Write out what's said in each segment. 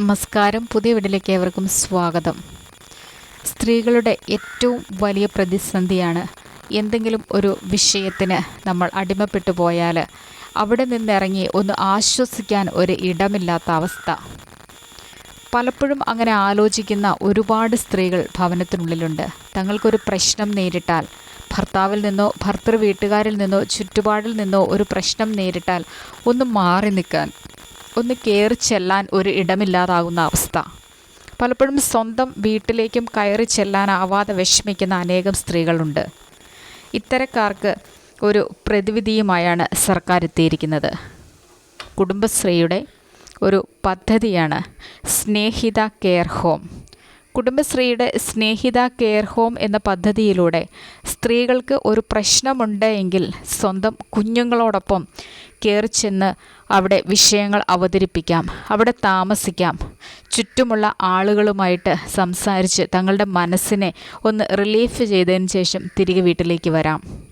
നമസ്കാരം. പുതിയ വീട്ടിലേക്ക് ഏവർക്കും സ്വാഗതം. സ്ത്രീകളുടെ ഏറ്റവും വലിയ പ്രതിസന്ധിയാണ് എന്തെങ്കിലും ഒരു വിഷയത്തിന് നമ്മൾ അടിമപ്പെട്ടു പോയാൽ അവിടെ നിന്നിറങ്ങി ഒന്ന് ആശ്വസിക്കാൻ ഒരു ഇടമില്ലാത്ത അവസ്ഥ. പലപ്പോഴും അങ്ങനെ ആലോചിക്കുന്ന ഒരുപാട് സ്ത്രീകൾ ഭവനത്തിനുള്ളിലുണ്ട്. തങ്ങൾക്കൊരു പ്രശ്നം നേരിട്ടാൽ ഭർത്താവിൽ നിന്നോ ഭർത്തൃ വീട്ടുകാരിൽ നിന്നോ ചുറ്റുപാടിൽ നിന്നോ ഒരു പ്രശ്നം നേരിട്ടാൽ ഒന്ന് മാറി നിൽക്കാൻ ഒന്ന് കയറി ചെല്ലാൻ ഒരു ഇടമില്ലാതാകുന്ന അവസ്ഥ. പലപ്പോഴും സ്വന്തം വീട്ടിലേക്കും കയറി ചെല്ലാനാവാതെ വിഷമിക്കുന്ന അനേകം സ്ത്രീകളുണ്ട്. ഇത്തരക്കാർക്ക് ഒരു പ്രതിവിധിയുമായാണ് സർക്കാർ എത്തിയിരിക്കുന്നത്. കുടുംബശ്രീയുടെ ഒരു പദ്ധതിയാണ് സ്നേഹിത കെയർ ഹോം. കുടുംബശ്രീയുടെ സ്നേഹിത കെയർ ഹോം എന്ന പദ്ധതിയിലൂടെ സ്ത്രീകൾക്ക് ഒരു പ്രശ്നമുണ്ട് എങ്കിൽ സ്വന്തം കുഞ്ഞുങ്ങളോടൊപ്പം കയറി ചെന്ന് അവിടെ വിഷയങ്ങൾ അവതരിപ്പിക്കാം അവിടെ താമസിക്കാം. ചുറ്റുമുള്ള ആളുകളുമായിട്ട് സംസാരിച്ച് തങ്ങളുടെ മനസ്സിനെ ഒന്ന് റിലീഫ് ചെയ്തതിന് ശേഷം തിരികെ വീട്ടിലേക്ക് വരാം.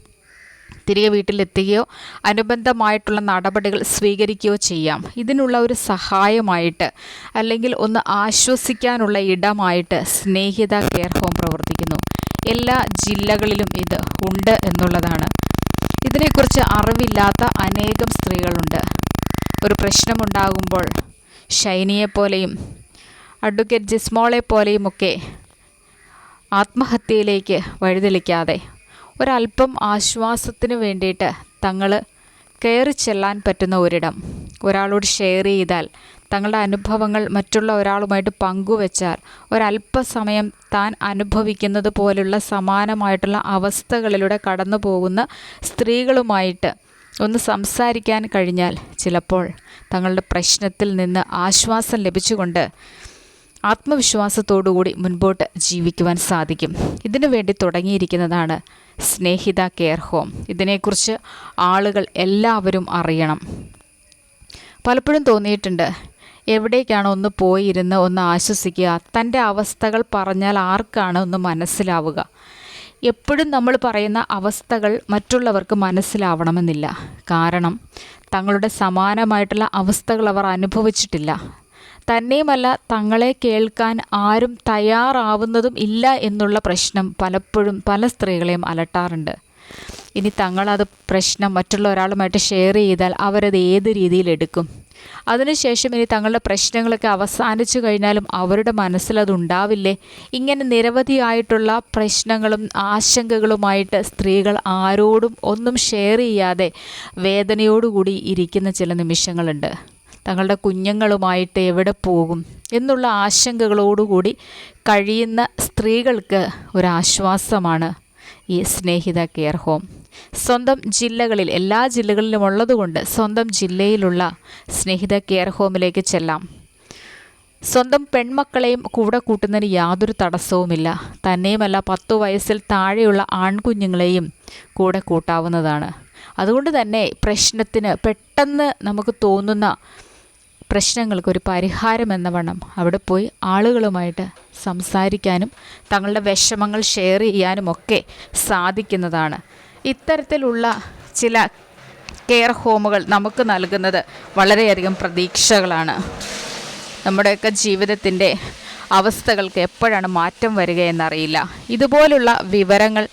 തിരികെ വീട്ടിലെത്തുകയോ അനുബന്ധമായിട്ടുള്ള നടപടികൾ സ്വീകരിക്കുകയോ ചെയ്യാം. ഇതിനുള്ള ഒരു സഹായമായിട്ട് അല്ലെങ്കിൽ ഒന്ന് ആശ്വസിക്കാനുള്ള ഇടമായിട്ട് സ്നേഹിത കെയർ ഹോം പ്രവർത്തിക്കുന്നു. എല്ലാ ജില്ലകളിലും ഇത് ഉണ്ട് എന്നുള്ളതാണ്. ഇതിനെക്കുറിച്ച് അറിവില്ലാത്ത അനേകം സ്ത്രീകളുണ്ട്. ഒരു പ്രശ്നമുണ്ടാകുമ്പോൾ ഷൈനിയെപ്പോലെയും അഡ്വക്കേറ്റ് ജിസ്മോളെ പോലെയുമൊക്കെ ആത്മഹത്യയിലേക്ക് വഴിതെളിക്കാതെ ഒരല്പം ആശ്വാസത്തിന് വേണ്ടിയിട്ട് തങ്ങൾ കയറി ചെല്ലാൻ പറ്റുന്ന ഒരിടം. ഒരാളോട് ഷെയർ ചെയ്താൽ തങ്ങളുടെ അനുഭവങ്ങൾ മറ്റുള്ള ഒരാളുമായിട്ട് പങ്കുവച്ചാൽ ഒരല്പസമയം താൻ അനുഭവിക്കുന്നത് പോലുള്ള സമാനമായിട്ടുള്ള അവസ്ഥകളിലൂടെ കടന്നു പോകുന്ന സ്ത്രീകളുമായിട്ട് ഒന്ന് സംസാരിക്കാൻ കഴിഞ്ഞാൽ ചിലപ്പോൾ തങ്ങളുടെ പ്രശ്നത്തിൽ നിന്ന് ആശ്വാസം ലഭിച്ചുകൊണ്ട് ആത്മവിശ്വാസത്തോടുകൂടി മുൻപോട്ട് ജീവിക്കുവാൻ സാധിക്കും. ഇതിനു വേണ്ടി തുടങ്ങിയിരിക്കുന്നതാണ് സ്നേഹിത കെയർ ഹോം. ഇതിനെക്കുറിച്ച് ആളുകൾ എല്ലാവരും അറിയണം. പലപ്പോഴും തോന്നിയിട്ടുണ്ട് എവിടേക്കാണ് ഒന്ന് പോയിരുന്ന് ഒന്ന് ആശ്വസിക്കുക? തന്റെ അവസ്ഥകൾ പറഞ്ഞാൽ ആർക്കാണ് ഒന്ന് മനസ്സിലാവുക? എപ്പോഴും നമ്മൾ പറയുന്ന അവസ്ഥകൾ മറ്റുള്ളവർക്ക് മനസ്സിലാവണമെന്നില്ല. കാരണം തങ്ങളുടെ സമാനമായിട്ടുള്ള അവസ്ഥകൾ അവർ അനുഭവിച്ചിട്ടില്ല. തന്നെയുമല്ല തങ്ങളെ കേൾക്കാൻ ആരും തയ്യാറാവുന്നതും ഇല്ല എന്നുള്ള പ്രശ്നം പലപ്പോഴും പല സ്ത്രീകളെയും അലട്ടാറുണ്ട്. ഇനി തങ്ങളത് പ്രശ്നം മറ്റുള്ള ഒരാളുമായിട്ട് ഷെയർ ചെയ്താൽ അവരത് ഏത് രീതിയിൽ എടുക്കും? അതിനുശേഷം ഇനി തങ്ങളുടെ പ്രശ്നങ്ങളൊക്കെ അവസാനിച്ചു കഴിഞ്ഞാലും അവരുടെ മനസ്സിലത് ഉണ്ടാവില്ലേ? ഇങ്ങനെ നിരവധിയായിട്ടുള്ള പ്രശ്നങ്ങളും ആശങ്കകളുമായിട്ട് സ്ത്രീകൾ ആരോടും ഒന്നും ഷെയർ ചെയ്യാതെ വേദനയോടുകൂടി ഇരിക്കുന്ന ചില നിമിഷങ്ങളുണ്ട്. തങ്ങളുടെ കുഞ്ഞുങ്ങളുമായിട്ട് എവിടെ പോകും എന്നുള്ള ആശങ്കകളോടുകൂടി കഴിയുന്ന സ്ത്രീകൾക്ക് ഒരാശ്വാസമാണ് ഈ സ്നേഹിത കെയർ ഹോം. സ്വന്തം ജില്ലകളിൽ എല്ലാ ജില്ലകളിലും ഉള്ളതുകൊണ്ട് സ്വന്തം ജില്ലയിലുള്ള സ്നേഹിത കെയർ ഹോമിലേക്ക് ചെല്ലാം. സ്വന്തം പെൺമക്കളെയും കൂടെ കൂട്ടുന്നതിന് യാതൊരു തടസ്സവുമില്ല. തന്നെയുമല്ല പത്തു വയസ്സിൽ താഴെയുള്ള ആൺകുഞ്ഞുങ്ങളെയും കൂടെ കൂട്ടാവുന്നതാണ്. അതുകൊണ്ട് തന്നെ പ്രശ്നത്തിന് പെട്ടെന്ന് നമുക്ക് തോന്നുന്ന പ്രശ്നങ്ങൾക്കൊരു പരിഹാരം എന്ന വണ്ണം അവിടെ പോയി ആളുകളുമായിട്ട് സംസാരിക്കാനും തങ്ങളുടെ വിഷമങ്ങൾ ഷെയർ ചെയ്യാനും ഒക്കെ സാധിക്കുന്നതാണ്. ഇത്തരത്തിലുള്ള ചില കെയർ ഹോമുകൾ നമുക്ക് നൽകുന്നത് വളരെയധികം പ്രതീക്ഷകളാണ്. നമ്മുടെയൊക്കെ ജീവിതത്തിന്റെ അവസ്ഥകൾക്ക് എപ്പോഴാണ് മാറ്റം വരികയെന്നറിയില്ല ഇതുപോലുള്ള വിവരങ്ങൾ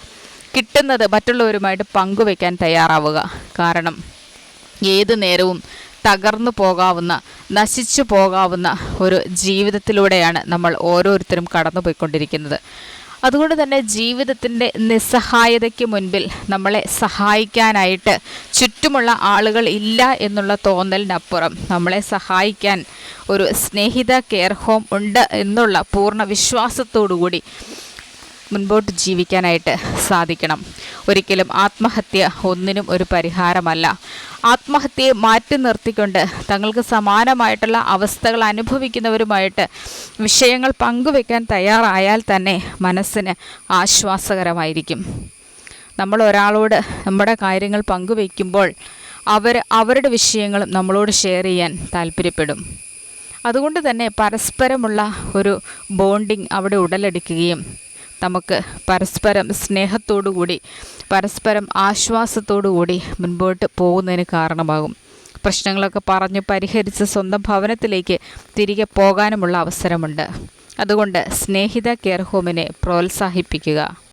കിട്ടുന്നത് മറ്റുള്ളവരുമായിട്ട് പങ്കുവെക്കാൻ തയ്യാറാവുക. കാരണം ഏതു നേരവും തകർന്നു പോകാവുന്ന നശിച്ചു പോകാവുന്ന ഒരു ജീവിതത്തിലൂടെയാണ് നമ്മൾ ഓരോരുത്തരും കടന്നുപോയിക്കൊണ്ടിരിക്കുന്നത്. അതുകൊണ്ട് തന്നെ ജീവിതത്തിന്റെ നിസ്സഹായതയ്ക്ക് മുൻപിൽ നമ്മളെ സഹായിക്കാനായിട്ട് ചുറ്റുമുള്ള ആളുകൾ ഇല്ല എന്നുള്ള തോന്നലിനപ്പുറം നമ്മളെ സഹായിക്കാൻ ഒരു സ്നേഹിത കെയർ ഹോം ഉണ്ട് എന്നുള്ള പൂർണ വിശ്വാസത്തോടു കൂടി മുൻപോട്ട് ജീവിക്കാനായിട്ട് സാധിക്കണം. ഒരിക്കലും ആത്മഹത്യ ഒന്നിനും ഒരു പരിഹാരമല്ല. ആത്മഹത്യയെ മാറ്റി നിർത്തിക്കൊണ്ട് തങ്ങൾക്ക് സമാനമായിട്ടുള്ള അവസ്ഥകൾ അനുഭവിക്കുന്നവരുമായിട്ട് വിഷയങ്ങൾ പങ്കുവെക്കാൻ തയ്യാറായാൽ തന്നെ മനസ്സിന് ആശ്വാസകരമായിരിക്കും. നമ്മൾ ഒരാളോട് നമ്മുടെ കാര്യങ്ങൾ പങ്കുവയ്ക്കുമ്പോൾ അവർ അവരുടെ വിഷയങ്ങളും നമ്മളോട് ഷെയർ ചെയ്യാൻ താല്പര്യപ്പെടും. അതുകൊണ്ട് തന്നെ പരസ്പരമുള്ള ഒരു ബോണ്ടിങ് അവിടെ ഉടലെടുക്കുകയും നമുക്ക് പരസ്പരം സ്നേഹത്തോടു കൂടി പരസ്പരം ആശ്വാസത്തോടു കൂടി മുൻപോട്ട് പോകുന്നതിന് കാരണമാകും. പ്രശ്നങ്ങളൊക്കെ പറഞ്ഞ് പരിഹരിച്ച് സ്വന്തം ഭവനത്തിലേക്ക് തിരികെ പോകാനുമുള്ള അവസരമുണ്ട്. അതുകൊണ്ട് സ്നേഹിത കെയർ ഹോമിനെ പ്രോത്സാഹിപ്പിക്കുക.